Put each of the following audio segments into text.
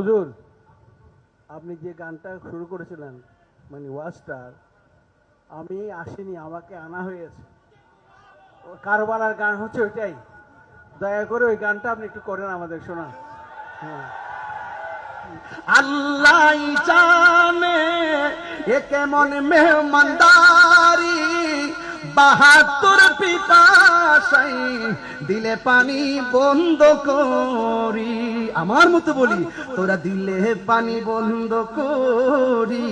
হুজুর, আপনি যে গানটা শুরু করেছিলেন মানে ওয়াজটার আমি আসিনি, আমাকে আনা হয়েছে। কারবালার গান হচ্ছে ওইটাই। দয়া করে ওই গানটা আপনি একটু করেন আমাদের, শোনান। হ্যাঁ। আল্লাহ জানে এ কেমন মেহমানদারি। বাহাত্তর পিতাশাই দিলে পানি বন্ধ করি। আমার মতো বলি, তোরা দিলে পানি বন্ধ করি।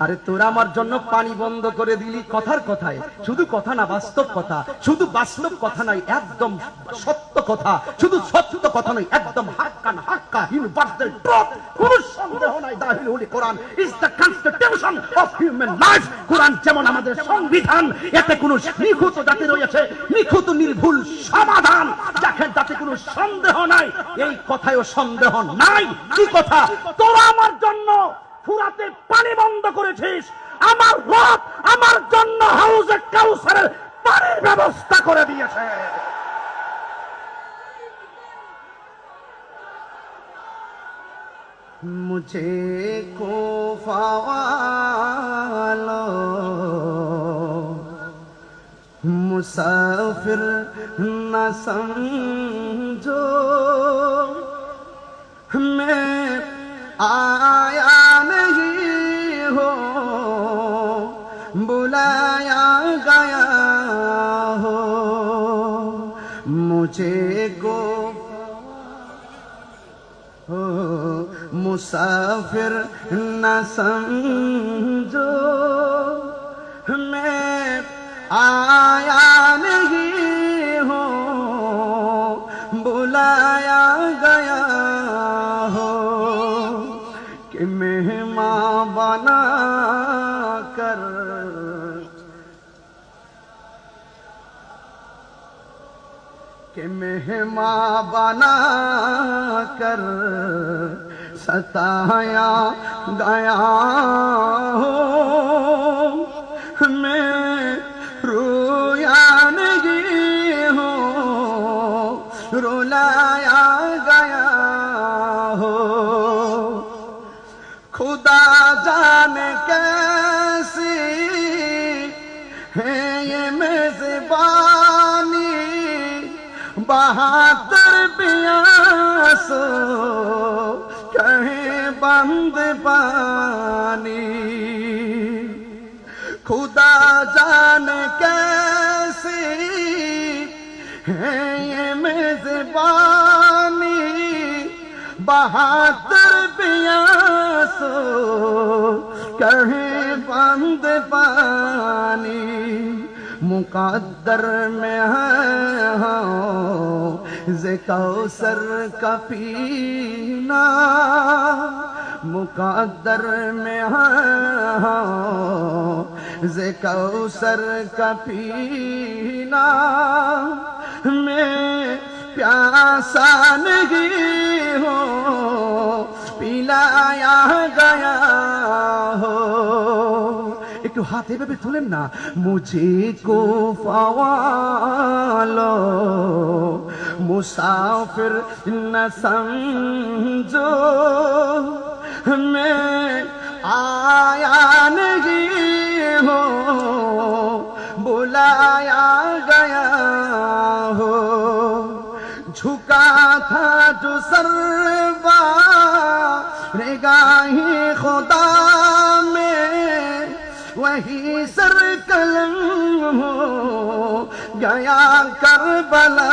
আরে তোরা আমার জন্য পানি বন্ধ করে দিলি কথার কথায়। শুধু কথা না, বাস্তব কথা। শুধু বাস্তব কথা নয়, একদম সত্য কথা। শুধু সত্য কথা নয়, একদম হাক্কান কোন সন্দেহ নাই the holy Quran. Is the constitution of human life কোরআন যেমন আমাদের সংবিধান, এতে নিখুঁত জাতি রয়েছে। নিখুঁত, নির্ভুল সমাধান। যাতে কোনো সন্দেহ নাই, এই কথায়ও সন্দেহ নাই। কি কথা? তোরা আমার জন্য ফুরাতে পানি বন্ধ করেছিস। আমার রব আমার জন্য হাউসে কাউসারের পানির ব্যবস্থা করে দিয়েছে। مجھے کو والو مسافر نہ سمجھو۔ میں آیا نہیں ہو۔ بلایا گیا ہو۔ مجھے کو مسافر نہ سمجھو، میں آیا نہیں ہوں، بلایا گیا ہو کہ مہماں بنا کر۔ کہ مہماں بنا کر۔ ستایا گیا ہو، میں رویا نہیں ہو رولایا گیا ہو۔ خدا جان کیسی ہے یہ میں زبانی بہادر بیاس۔ بند پانی خدا جان کیسی ہے یہ میزبانی۔ بہادر پیاسو کہیں بند پانی مقدر میں ہے ہاں ز سر کا پینا۔ مقدر میں ہاں، ہو سر کا پینا میں پیاسا نہیں ہو، پلایا گیا ہو۔ ایک ہاتھے پہ بھی تھوڑے نا، مجھے کو فوالو مسافر نہ سمجھو۔ میں آیا نہیں ہو، بلایا گیا ہو۔ جھکا تھا جو سروا، نگاہی خدا میں وہی سر قلم ہو، گیا کربلا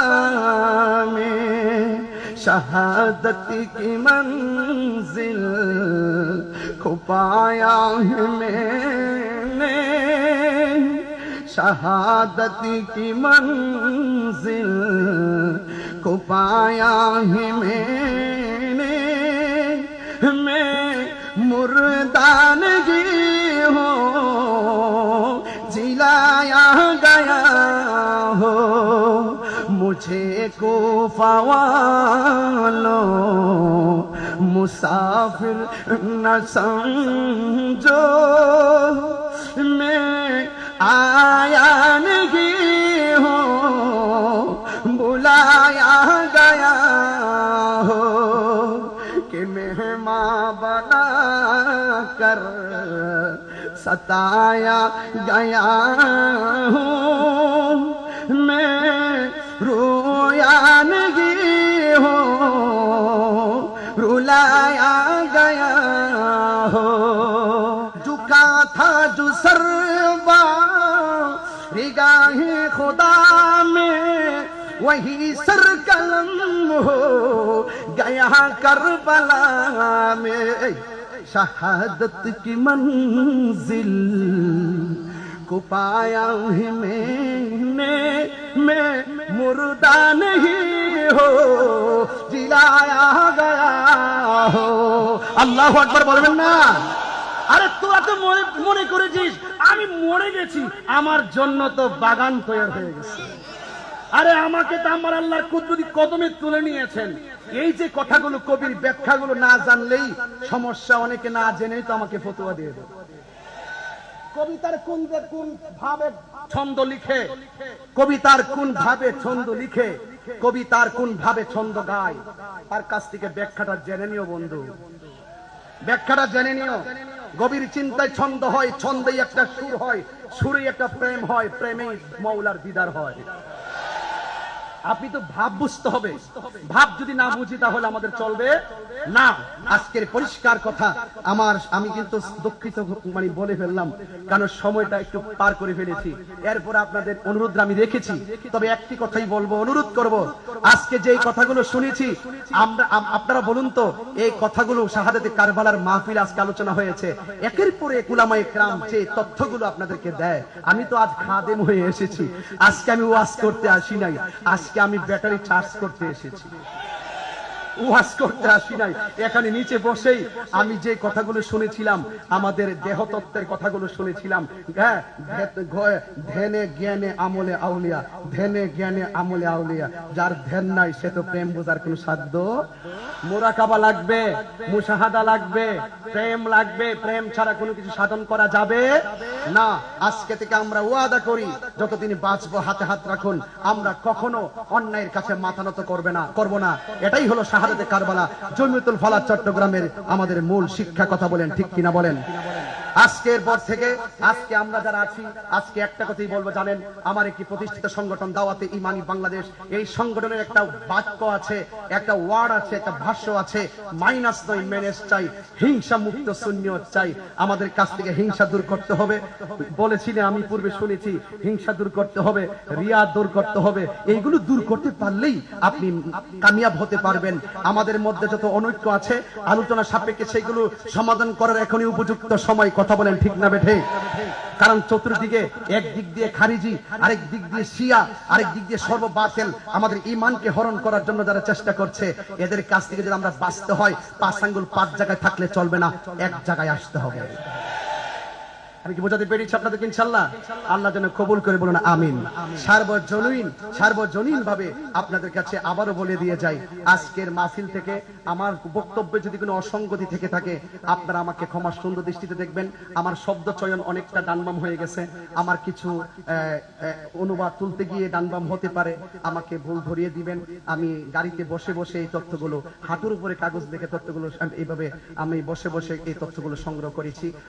میں۔ شہادت کی منزل کو پایا ہے میں نے۔ شہادت کی منزل کو پایا ہے میں مجھے کو فوالو، مسافر نہ سمجھو۔ میں آیا نہیں ہوں، بلایا گیا ہو کہ مہماں بنا کر ستایا گیا ہوں۔ رویا نہیں ہو، رلایا گیا ہو۔ جھکا تھا جو سر با رگاہ خدا میں وہی سر قلم ہو۔ گیا کربلا میں شہادت کی منزل کو پایا ہی میں نے میں۔ मुर्दा नहीं हो जिलाया गया हो আল্লাহ আকবার বলবেন না আরে তোরা তো মনে মনে করেছিস আমি মরে গেছি আমার জন্য তো বাগান তৈরি হয়ে গেছে আরে আমাকে তো আমার আল্লাহর কুদরতি কদমে তুলে নিয়েছেন এই যে কথাগুলো কবির ব্যাখ্যাগুলো না জানলেই সমস্যা অনেকে না জেনেই তো আমাকে ফতোয়া দিয়ে দেবে কবিতার কোন কোন ভাবে ছন্দ লিখে। কবিতার কোন ভাবে ছন্দ লিখে। কবিতার কোন ভাবে ছন্দ গায়। তার কাছ থেকে ব্যাখ্যাটা জেনে নিও বন্ধু। ব্যাখ্যাটা জেনে নিও। গভীর চিন্তায় ছন্দ হয় ছন্দেই একটা সুর হয় সুরেই একটা প্রেম হয় প্রেমেই মৌলার দিদার হয়। আপনি তো ভাব বুঝতে হবে। ভাব যদি না বুঝি তাহলে আমাদের চলবে। না, আজকের পরিষ্কার কথা। আমার, আমি কিন্তু দুঃখিত মানে বলে ফেললাম। কারণ সময়টা একটু পার করে ফেলেছি। এরপর আপনাদের অনুরোধ আমি রেখেছি। তবে একটি কথাই বলব, অনুরোধ করব। আজকে যে কথাগুলো শুনেছি, আমরা, আপনারা বলুন তো, এই কথাগুলো শাহাদাতে কারবালার মাহফিল আজকে আলোচনা হয়েছে। একের পর এক উলামায়ে কেরাম যে তথ্যগুলো আপনাদেরকে দেয়। আমি তো আজ খাদেম হয়ে এসেছি। আজকে আমি ওয়াজ করতে আসি নাই। আজকে আমি ব্যাটারি চার্জ করতে এসেছি। ওয়াজ করতে আসি নাই। এখানে নিচে বসেই আমি যে কথাগুলো শুনেছিলাম, আমাদের দেহতত্ত্বের কথাগুলো শুনেছিলাম। হ্যাঁ ধ্যানে, জ্ঞানে, আমলে, আউলিয়া। ধ্যানে, জ্ঞানে, আমলে, আউলিয়া। যার ধ্যান নাই, সে তো প্রেম বোঝার কোনো সাধ্য? মোরাকাবা লাগবে, মুশাহাদা লাগবে, প্রেম লাগবে, প্রেম ছাড়া কোনো কিছু সাধন করা যাবে? না, আজকে থেকে আমরা ওয়াদা করি, যতদিন বাঁচবো, হাতে হাত রাখুন। আমরা কখনো অন্যায়ের কাছে মাথা নত করবে না, করব না। এটাই হলো শাহাদাতে কারবালা জমিয়তুল ফালাহ চট্টগ্রামের আমাদের মূল শিক্ষা কথা বলেন ঠিক কিনা বলেন? আজকের পর থেকে, আজকে আমরা যারা আছি, আজকে একটা কথাই বলব, জানেন, আমার একটি প্রতিষ্ঠিত সংগঠন দাওয়াতে ইমানি বাংলাদেশ, এই সংগঠনের একটা বাক্য আছে, একটা ওয়ার্ড আছে, একটা ভাষ্য আছে মাইনাস নয় ম্যানেজ চাই, হিংসা মুক্ত শূন্য চাই। আমাদের কাছ থেকে হিংসা দূর করতে হবে। বলেছিলেন আমি পূর্বে শুনেছি, হিংসা দূর করতে হবে, রিয়া দূর করতে হবে। এইগুলো দূর করতে পারলেই আপনি কামিয়াব হতে পারবেন। আমাদের মধ্যে যত অনৈক্য আছে, আলোচনা সাপেক্ষে সেগুলো সমাধান করার এখনই উপযুক্ত সময়। কথা বলেন ঠিক না বেঠে? কারণ চতুর্দিকে একদিক দিয়ে খারিজি, আরেক দিক দিয়ে শিয়া, আরেক দিক দিয়ে সর্ব সর্ববাতেল আমাদের ইমানকে হরণ করার জন্য যারা চেষ্টা করছে, এদের কাছ থেকে যদি আমরা বাঁচতে হয়, পাঁচ আঙ্গুল পাঁচ জায়গায় থাকলে চলবে না, এক জায়গায় আসতে হবে। আমি কি বোঝাতে পেরেছি আপনাদের ইনশাল্লাহ আল্লাহ যেন কবুল করে বলুন, আমিন। ভাবে আপনাদের কাছে বলে দিয়ে যাই, আজকের মাহফিল থেকে আমার বক্তব্যে যদি কোনো অসঙ্গতি থেকে থাকে, আপনারা আমাকে ক্ষমা সুন্দর দৃষ্টিতে দেখবেন। আমার শব্দ চয়ন অনেকটা ডানবাম হয়ে গেছে। আমার কিছু অনুবাদ তুলতে গিয়ে ডানবাম হতে পারে। আমাকে ভুল ধরিয়ে দিবেন। আমি গাড়িতে বসে বসে এই তথ্যগুলো, হাঁটুর উপরে কাগজ দেখে তথ্যগুলো এইভাবে আমি বসে বসে এই তথ্যগুলো সংগ্রহ করেছি।